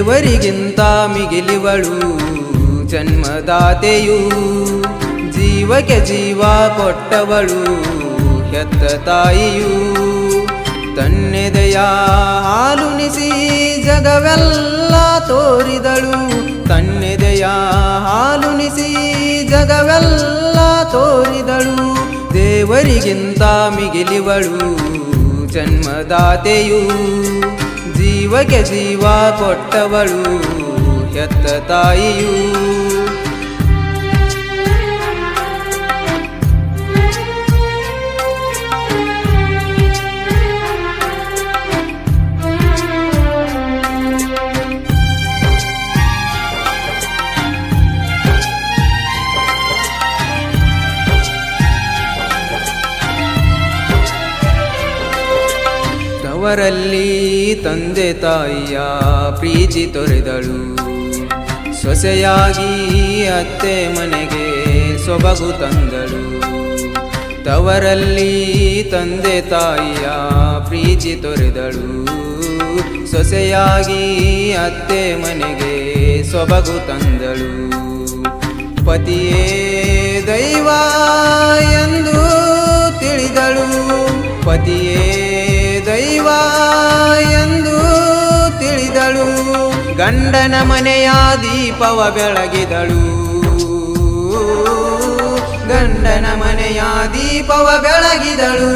ದೇವರಿಗಿಂತ ಮಿಗಿಲಿವಳು ಜನ್ಮದಾತೆಯು. ಜೀವಕ್ಕೆ ಜೀವ ಕೊಟ್ಟವಳು ಹೆತ್ತ ತಾಯಿಯು. ತನ್ನೆದೆಯ ಹಾಲುನಿಸಿ ಜಗವೆಲ್ಲ ತೋರಿದಳು. ತನ್ನೆದೆಯ ಹಾಲುನಿಸಿ ಜಗವೆಲ್ಲ ತೋರಿದಳು. ದೇವರಿಗಿಂತ ಮಿಗಿಲಿವಳು ಜನ್ಮದಾತೆಯು. ಜೀವಕ್ಕೆ ಜೀವ ಕೊಟ್ಟವಳು ಹೆತ್ತ ತಾಯಿಯು. ತವರಲ್ಲಿ ತಂದೆ ತಾಯಿಯ ಪ್ರೀತಿ ತೊರೆದಳು. ಸೊಸೆಯಾಗಿ ಅತ್ತೆ ಮನೆಗೆ ಸೊಬಗು ತಂದಳು. ತವರಲ್ಲಿ ತಂದೆ ತಾಯಿಯ ಪ್ರೀತಿ ತೊರೆದಳು. ಸೊಸೆಯಾಗಿ ಅತ್ತೆ ಮನೆಗೆ ಸೊಬಗು ತಂದಳು. ಪತಿಯೇ ದೈವ ಗಂಡನ ಮನೆಯ ದೀಪವ ಬೆಳಗಿದಳು. ಗಂಡನ ಮನೆಯ ದೀಪವ ಬೆಳಗಿದಳು.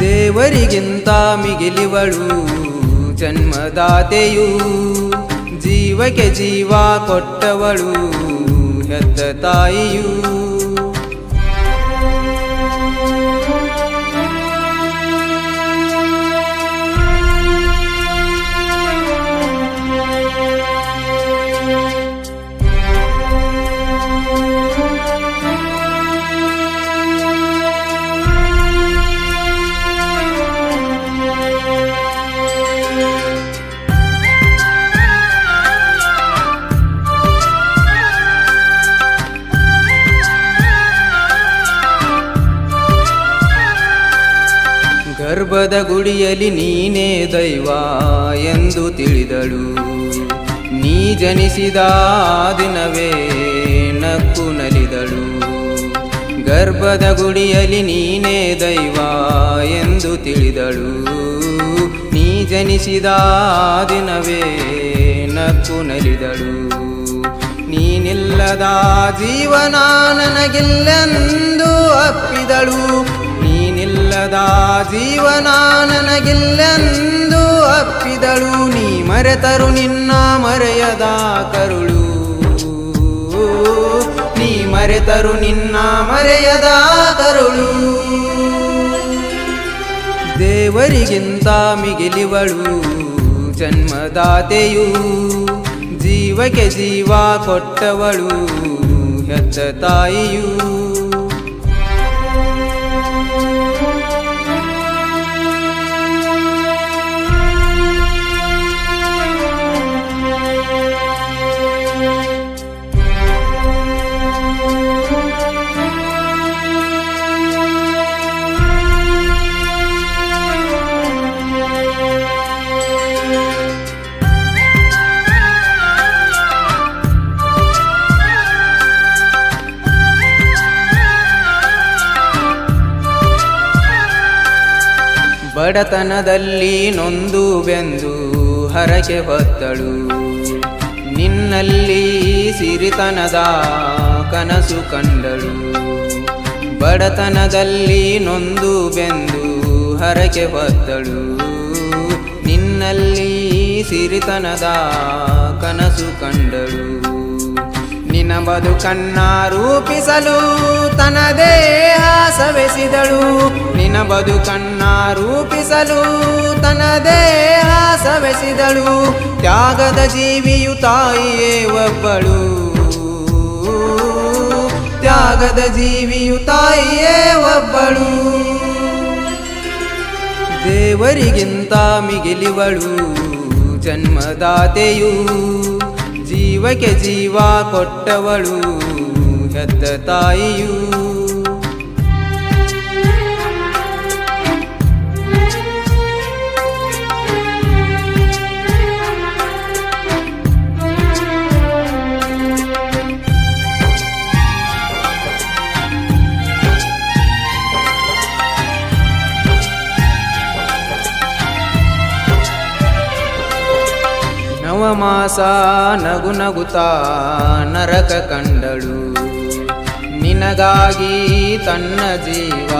ದೇವರಿಗಿಂತ ಮಿಗಿಲಿವಳು ಜನ್ಮದಾತೆಯು. ಜೀವಕ್ಕೆ ಜೀವ ಕೊಟ್ಟವಳು ಹೆತ್ತ ತಾಯಿಯು. ಗರ್ಭದ ಗುಡಿಯಲ್ಲಿ ನೀನೇ ದೈವ ಎಂದು ತಿಳಿದಳು. ನೀ ಜನಿಸಿದ ದಿನವೇ ನಕ್ಕು ನಲಿದಳು. ಗರ್ಭದ ಗುಡಿಯಲ್ಲಿ ನೀನೇ ದೈವ ಎಂದು ತಿಳಿದಳು. ನೀ ಜನಿಸಿದ ದಿನವೇ ನಕ್ಕು ನಲಿದಳು. ನೀನಿಲ್ಲದ ಜೀವನ ನನಗಿಲ್ಲೆಂದು ಅಪ್ಪಿದಳು. ನೀನಿಲ್ಲದ ಜೀವನ ನನಗಿಲ್ಲೆಂದು ಅಪ್ಪಿದಳು. ನೀ ಮರೆತರು ನಿನ್ನ ಮರೆಯದ ಕರುಳು. ನೀ ಮರೆತರು ನಿನ್ನ ಮರೆಯದ ಕರುಳು. ದೇವರಿಗಿಂತ ಮಿಗಿಲಿವಳು ಜನ್ಮದಾತೆಯು. ಜೀವಕ್ಕೆ ಜೀವ ಕೊಟ್ಟವಳು ಹೆತ್ತ ತಾಯಿಯು. ಬಡತನದಲ್ಲಿ ನೊಂದು ಬೆಂದು ಹರಕೆ ಹೊತ್ತಳು. ನಿನ್ನಲ್ಲಿ ಸಿರಿತನದ ಕನಸು ಕಂಡಳು. ಬಡತನದಲ್ಲಿ ನೊಂದು ಬೆಂದು ಹರಕೆ ಹೊತ್ತಳು. ನಿನ್ನಲ್ಲಿ ಸಿರಿತನದ ಕನಸು ಕಂಡಳು. ನಿನ್ನ ಬದುಕನ್ನ ರೂಪಿಸಲು ತನದೇ ದೇಹ ಸವೆಸಿದಳು ನಿನ್ನ ಬದುಕನ್ನ ರೂಪಿಸಲು. ತನ್ನ ದೇಹ ಸವೆಸಿದಳು. ತ್ಯಾಗದ ಜೀವಿಯು ತಾಯಿಯೇ ಒಬ್ಬಳು. ತ್ಯಾಗದ ಜೀವಿಯು ತಾಯಿಯೇ ಒಬ್ಬಳು. ದೇವರಿಗಿಂತ ಮಿಗಿಲಿವಳು ಜನ್ಮದಾತೆಯು. ಜೀವಕ್ಕೆ ಜೀವ ಕೊಟ್ಟವಳು ಹೆತ್ತ ತಾಯಿಯು. ನವಮಾಸ ನಗು ನಗುತ್ತಾ ನರಕ ಕಂಡಳು. ನಿನಗಾಗಿ ತನ್ನ ಜೀವ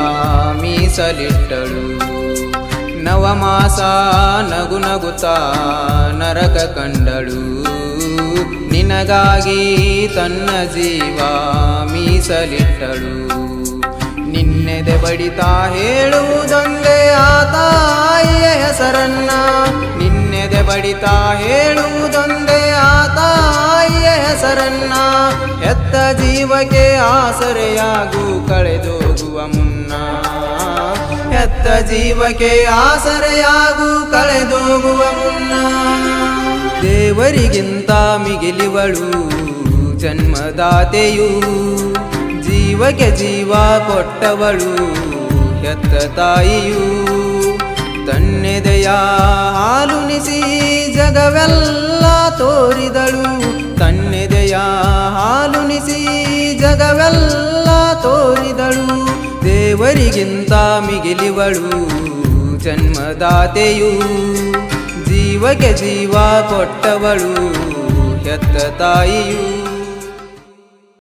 ಮೀಸಲಿಟ್ಟಳು. ನವಮಾಸ ನಗು ನಗುತ್ತಾ ನರಕ ಕಂಡಳು. ನಿನಗಾಗಿ ತನ್ನ ಜೀವ ಮೀಸಲಿಟ್ಟಳು. ನಿನ್ನೆದೆ ಬಡಿತಾ ಹೇಳುವುದೊಂದೇ ಆ ಹೆಸರನ್ನ ನಿನ್ನೆದೆ ಬಡಿತಾ ಹೇಳುವುದೊಂದೇ ಆ ತಾಯಿಯ ಹೆಸರನ್ನ. ಹೆತ್ತ ಜೀವಕ್ಕೆ ಆಸರೆಯಾಗು ಕಳೆದೋಗುವ ಮುನ್ನ. ಹೆತ್ತ ಜೀವಕ್ಕೆ ಆಸರೆಯಾಗು ಕಳೆದೋಗುವ ಮುನ್ನ. ದೇವರಿಗಿಂತ ಮಿಗಿಲಿವಳು ಜನ್ಮದಾತೆಯು. ಜೀವಕ್ಕೆ ಜೀವ ಕೊಟ್ಟವಳು ಹೆತ್ತ ತಾಯಿಯು. ತನ್ನೆದೆಯ ಹಾಲುನಿಸಿ ಜಗವೆಲ್ಲ ತೋರಿದಳು. ತನ್ನೆದೆಯ ಹಾಲುನಿಸಿ ಜಗವೆಲ್ಲ ತೋರಿದಳು. ದೇವರಿಗಿಂತ ಮಿಗಿಲಿವಳು ಜನ್ಮದಾತೆಯು. ಜೀವಕ್ಕೆ ಜೀವ ಕೊಟ್ಟವಳು ಹೆತ್ತ ತಾಯಿಯು.